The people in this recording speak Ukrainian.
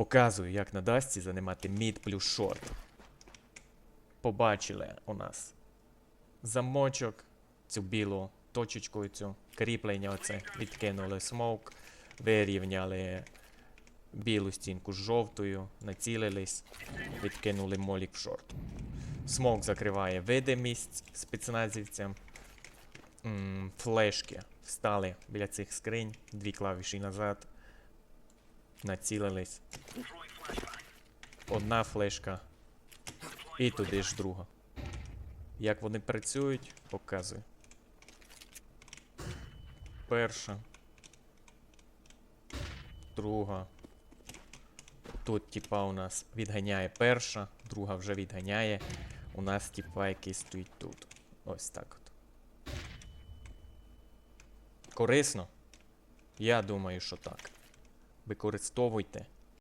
Показую, як на дасці занимати мід плюс шорт. Побачили у нас замочок, цю білу точечку, цю кріплення оце, відкинули смоук, вирівняли білу стінку з жовтою, націлились, відкинули молік в шорт. Смок закриває видимість спецназівцям. Флешки встали біля цих скринь, дві клавіші назад, націлились. Одна флешка. І туди ж друга. Як вони працюють, показую. Перша. Друга. Тут, типа, у нас відганяє перша, друга вже відганяє. У нас, типа, який стоїть тут. Ось так от. Корисно? Я думаю, що так. Використовуйте.